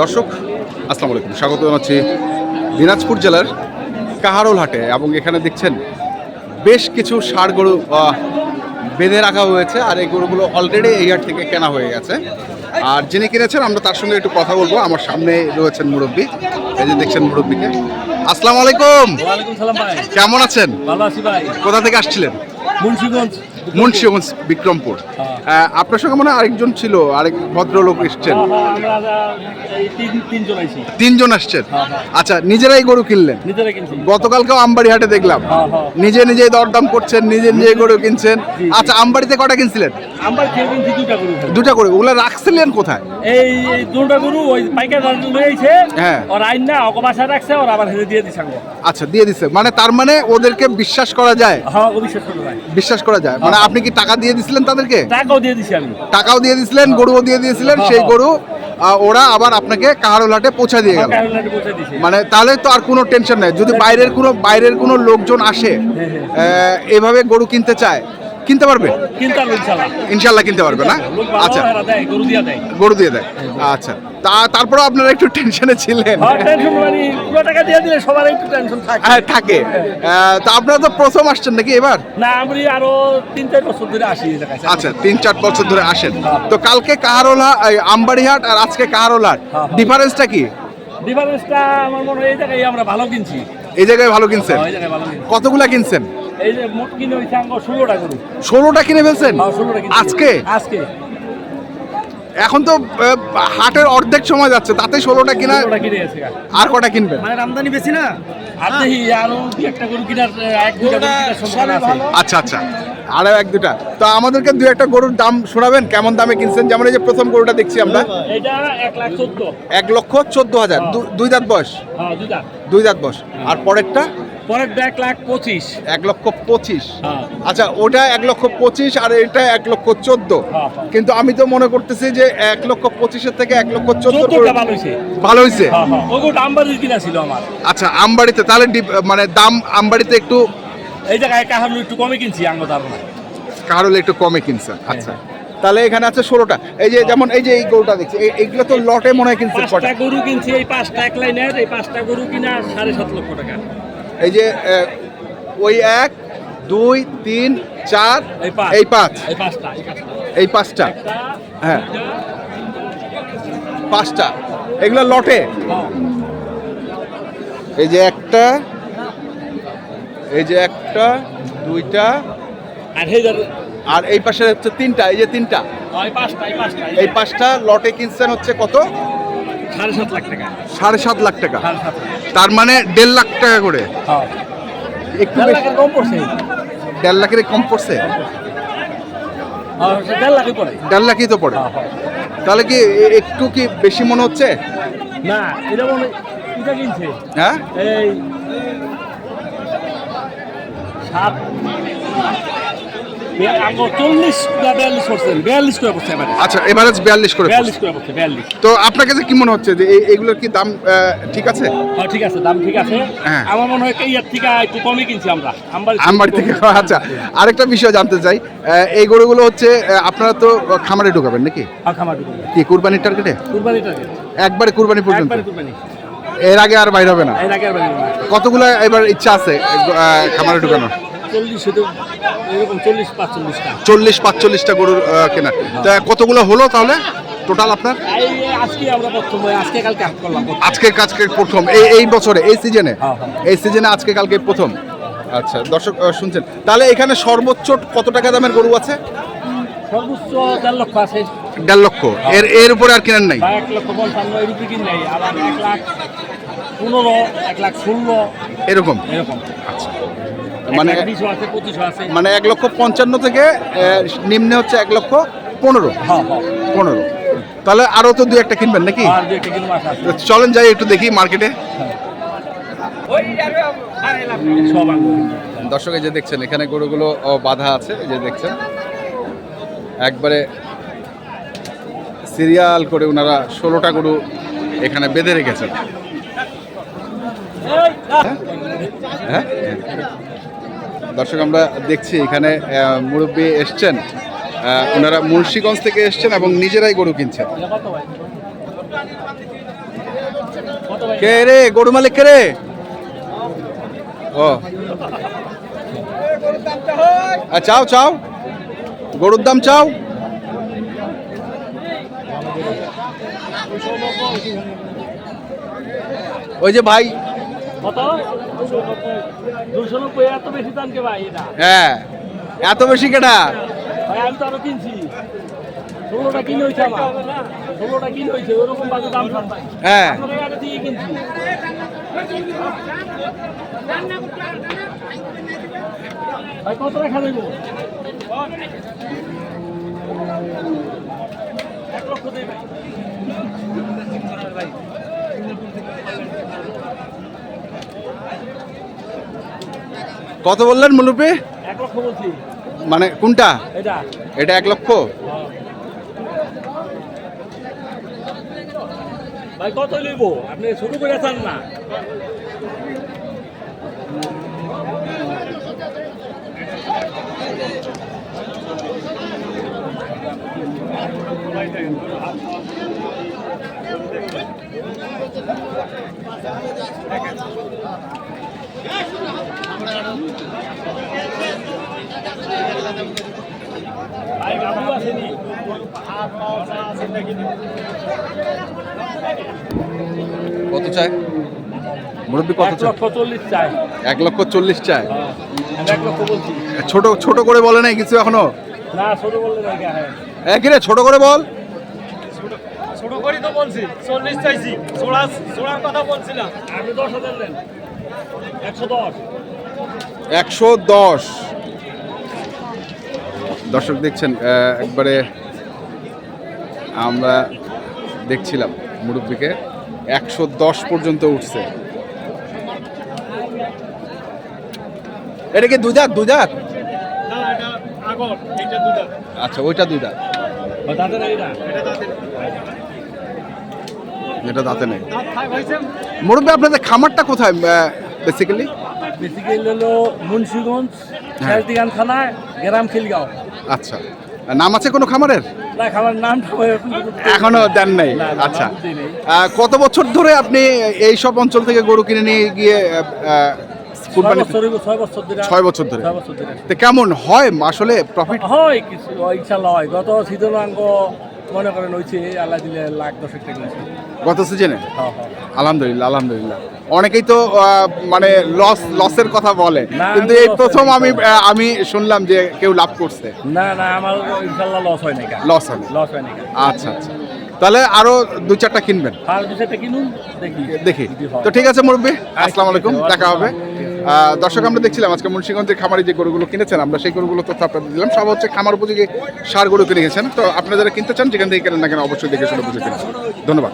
দর্শক আসসালামু আলাইকুম। স্বাগত জানাচ্ছি দিনাজপুর জেলার কাহারোল হাটে এবং এখানে দেখছেন বেশ কিছু ষাড় গরু বেঁধে রাখা হয়েছে আর এই গরুগুলো অলরেডি এই হাট থেকে কেনা হয়ে গেছে। আর যিনি কিনেছেন আমরা তার সঙ্গে একটু কথা বলব। আমার সামনে রয়েছেন মুরব্বী। এই যে দেখছেন মুরব্বীকে। আসসালামু আলাইকুম। কেমন আছেন? ভালো আছি ভাই। কোথা থেকে আসছিলেন? মুন্সিগঞ্জ। মুন্সিগঞ্জ বিক্রমপুর। আপনার সঙ্গে মনে হয় আরেকজন ছিল আরেক ভদ্রলোক এসছেন। হ্যাঁ, হ্যাঁ, তিনজন আসছেন? হ্যাঁ। আচ্ছা নিজেরাই গরু কিনলেন? গতকালকেও আমবাড়ি হাটে দেখলাম। নিজে নিজে দরদাম করছেন নিজে নিজে গরু কিনছেন। আচ্ছা আমবাড়িতে কটা কিনছিলেন? দুটা করে ওগুলো রাখছিলেন কোথায়? এই দুটা গরু ওই পাইকার হ্যাঁ। ওর আইন না ওকে বাসায় রাখছে ওর আবার হেরে দিয়ে দিছে আচ্ছা দিয়ে দিছে। মানে তার মানে ওদেরকে বিশ্বাস করা যায়? হ্যাঁ করো বিশ্বাস করা যায়। মানে আপনি কি টাকা দিয়ে দিছিলেন তাদেরকে? টাকাও দিয়ে দিছি আমি। টাকাও দিয়ে দিছিলেন গরুও দিয়ে দিয়েছিলেন হ্যাঁ, সেই হ্যাঁ। গরু ওরা আবার আপনাকে কাহারোলাটে পৌঁছে পৌঁছা দিয়ে গেল। মানে তাহলে তো আর কোনো টেনশন নাই। যদি বাইরের কোনো বাইরের কোনো লোকজন আসে হ্যাঁ, এভাবে গরু কিনতে চায় কিনতে পারবে? কিনতে কিনতে পারবে না? আচ্ছা। গরু দিয়া দেয়। গরু দিয়ে দেয়। আচ্ছা। তা তারপরে আপনারা একটু টেনশনে ছিলেন। হ্যাঁ টেনশন মানে পুরো টাকা দিয়ে দিলে সবার একটু টেনশন থাকে। হ্যাঁ থাকে। তা আপনারা তো প্রথম আসছেন নাকি এবার? না আমি আরও তিন চার বছর ধরে আসি আচ্ছা তিন চার বছর ধরে আসেন। তো কালকে কাহারোলা আমবাড়িহাট আর আজকে কাহারোলার। হ্যাঁ। ডিফারেন্সটা কি? ডিফারেন্সটা আমার মনে হয় এই জায়গায় আমরা ভালো কিনছি। এই জায়গায় ভালো কিনছেন? হ্যাঁ, কতগুলা কিনছেন? এই যে মোট কিনে হয়েছে আঙ্গ ষোলোটা গরু ষোলোটা কিনে ফেলছেন? হ্যাঁ আজকে? আজকে। এখন তো হাটের অর্ধেক সময় যাচ্ছে তাতে ষোলোটা কিনা ষোলোটা কিনে গেছে আর কটা কিনবে? মানে আমদানি বেশি না? আচ্ছা আচ্ছা। আরও এক দুটা। তো আমাদেরকে দু একটা গরুর দাম শোনাবেন কেমন দামে কিনছেন? যেমন এই যে প্রথম গরুটা দেখছি আমরা। এক লক্ষ চোদ্দ হাজার। দুই দাঁত বয়স? হ্যাঁ দুই দাঁত। বয়স। আর পরেরটা? পরেরটা এক লাখ পঁচিশ। এক লক্ষ পঁচিশ। হ্যাঁ। আচ্ছা ওটা এক লক্ষ পঁচিশ আর এটা এক লক্ষ চোদ্দ। হ্যাঁ। কিন্তু আমি তো মনে করতেছি যে এক লক্ষ পঁচিশের থেকে এক লক্ষ চোদ্দ ভালো হয়েছে হ্যাঁ হ্যাঁ। কিনা ছিল আমার। আচ্ছা আমবাড়িতে তাহলে মানে দাম আমবাড়িতে একটু এই জায়গায় কাহার একটু কমে কিনছি আঙ্গ ধারণা। কারোর একটু কমে কিনছে আচ্ছা। তাহলে এখানে আছে ষোলোটা। এই যে যেমন এই যে এই গরুটা দেখছি এই- এইগুলো তো লটে মনে হয় কিনছে পাঁচটা গরু কিনছি এই পাঁচটা এক লাইনের এই পাঁচটা গরু কিনা সাড়ে সাত লক্ষ টাকা। এই যে ওই এক দুই তিন চার এই পাঁচ। এই পাঁচটা হ্যাঁ। পাঁচটা। এগুলো লটে? হ্যাঁ। এই যে একটা এই যে একটা দুইটা আর এই পাশে হচ্ছে তিনটা এই যে তিনটা। এই পাঁচটা লটে কিনছেন হচ্ছে কত? সাড়ে সাত লাখ টাকা। সাড়ে সাত লাখ টাকা। তার মানে দেড় লাখ টাকা করে। হ্যাঁ। একটু কম পড়ছে। দেড় লাখের কম পড়ছে? দেড় লাখই তো পড়ে। হ্যাঁ, হ্যাঁ। তাহলে কি একটু কি বেশি মনে হচ্ছে? না এটা মনে এটা কিনছে। হ্যাঁ? এই সাত বে- আঙ্গ চল্লিশ বা বিয়াল্লিশ করছেন বিয়াল্লিশ করে পড়ছে আচ্ছা এভারেজ বিয়াল্লিশ করে করে তো আপনার কাছে কি মনে হচ্ছে যে এইগুলোর কি দাম ঠিক আছে? হ্যাঁ ঠিক আছে দাম ঠিক আছে। হ্যাঁ। আমার মনে হয় ইয়ার থেকে একটু কমই কিনছি আমরা। আমবাড়ি থেকে আচ্ছা আরেকটা বিষয় জানতে চাই। এই গরুগুলো হচ্ছে আপনারা তো খামারে ঢুকাবেন নাকি? খামার কি কুরবানির টার্গেটে একবারে কুরবানি পর্যন্ত? এর আগে আর বাইর হবে না? এর আগে আর বাড়ি না। কতগুলো এবার ইচ্ছা আছে খামারে ঢুকানো চল্লিশ পাঁচচল্লিশটা। গরুর কেনা। তা কতগুলো হলো তাহলে? টোটাল আপনার? আজকে কালকে প্রথম। কাজকে প্রথম। এই এই বছরে এই সিজনে? হ্যাঁ, হ্যাঁ। এই সিজনে আজকে কালকে প্রথম? আচ্ছা দর্শক শুনছেন। তাহলে এখানে সর্বোচ্চ কত টাকা দামের গরু আছে? সর্বোচ্চ দেড় লক্ষ আছে। দেড় লক্ষ। এর এর উপরে আর কেনার নাই? এক লক্ষ পঞ্চান্ন এর উপরে কিন নেই আবার এক লাখ পনেরো এক লাখ ষোলো। এরকম? এরকম। মানে মানে মানে এক লক্ষ পঞ্চান্ন থেকে নিম্নে হচ্ছে এক লক্ষ পনেরো। হ্যাঁ হ্যাঁ। পনেরো। তাহলে আরও তো দু একটা কিনবেন নাকি? কিনবো আছে তো চলেন যাই একটু দেখি মার্কেটে। দর্শক যে দেখছেন এখানে গরুগুলো বাঁধা আছে যে দেখছেন। একবারে সিরিয়াল করে ওনারা ষোলোটা গরু এখানে বেঁধে রেখেছেন। হ্যাঁ দর্শক, আমরা দেখছি এখানে মুরব্বী এসছেন। ওনারা মুন্সিগঞ্জ থেকে এসছেন এবং নিজেরাই গরু কিনছেন। কে রে? গরু মালিক কে রে? ও। চাও চাও। গরুর দাম চাও। ওই যে ভাই এত বেশি দাম কে ভাই এটা? হ্যাঁ এত বেশি কেটা ভাই আমি তো আরও কিনছি। ষোলোটা কিনে হয়েছে আমার। ষোলোটা কিনে হয়েছে ওরকম বাজে দাম হ্যাঁ। দিয়ে কিনছি। ভাই কত রাখা দেব এক লক্ষ দেই ভাই কত বললেন মুলুপি মানে কোনটা? এটা। এটা এক লক্ষ? ভাই কত লইব? আপনি শুরু করে চান না। ভাই গাভু আসেনি কত চায় মুরব্বী কত চায় লক্ষ চল্লিশ চাই? এক লক্ষ চল্লিশ চায় হ্যাঁ, এক লক্ষ বলছি। ছোট ছোট করে বলে নাই কিছু এখনও? না ছোট বললে না হ্যাঁ একই রে ছোট করে বল। ছোট করি তো বলছি চল্লিশ চাইছি সোড়া সোড়ার কথা বলছিলাম। আপনি দশ হাজার দেন একশো দশ। একশো দশ। দর্শক দেখছেন একবারে আমরা দেখছিলাম মুরব্বীকে একশো দশ পর্যন্ত উঠছে। এটা কি এইটা দুধা আচ্ছা ওইটা এইটা এটা দাঁতে নেই। মুরব্বী আপনাদের খামারটা কোথায় বেসিক্যালি বেসিক্যালি হলো মুন্সিগঞ্জ হ্যাঁ। শেষদিগান থানা গ্রাম খিলগাঁও। আচ্ছা। নাম আছে কোনো খামারের? এখনও দেন নাই। আচ্ছা। কত বছর ধরে আপনি এই সব অঞ্চল থেকে গরু কিনে নিয়ে গিয়ে কুরবানি ছয় বছর ধরে তো কেমন হয়? আসলে প্রফিট হয় কিছু হয়, ইনশাল্লাহ হয়। গত শীতল অঙ্গ মনে করেন হয়েছে আল্লাহ দিলে লাখ দশেক টাকা গত সিজনে? হ্যাঁ হ্যাঁ আলহামদুলিল্লাহ আলহামদুলিল্লাহ। অনেকেই তো মানে লস লসের কথা বলে। কিন্তু আমি এই প্রথম আমি আমি শুনলাম যে কেউ লাভ করছে। না না আমার লস হয় না লস হবে লস হয় না আচ্ছা আচ্ছা। তাহলে আরও দুই চারটা কিনবেন। আর বিষয়টা কিনুন দেখি। দেখি। তো ঠিক আছে মুরব্বী আসসালামু আলাইকুম দেখা হবে। দর্শক, আমরা দেখছিলাম আজকে মুন্সিগঞ্জের খামারে যে গরুগুলো কিনেছেন, আমরা সেই গরুগুলো তথ্য আপনাদের দিলাম। সব হচ্ছে খামার উপযোগী সার গরু কিনে গেছেন। তো আপনারা যারা কিনতে চান, যেখান থেকে কেনেন না কেন অবশ্যই দেখে শুনে বুঝে ধন্যবাদ।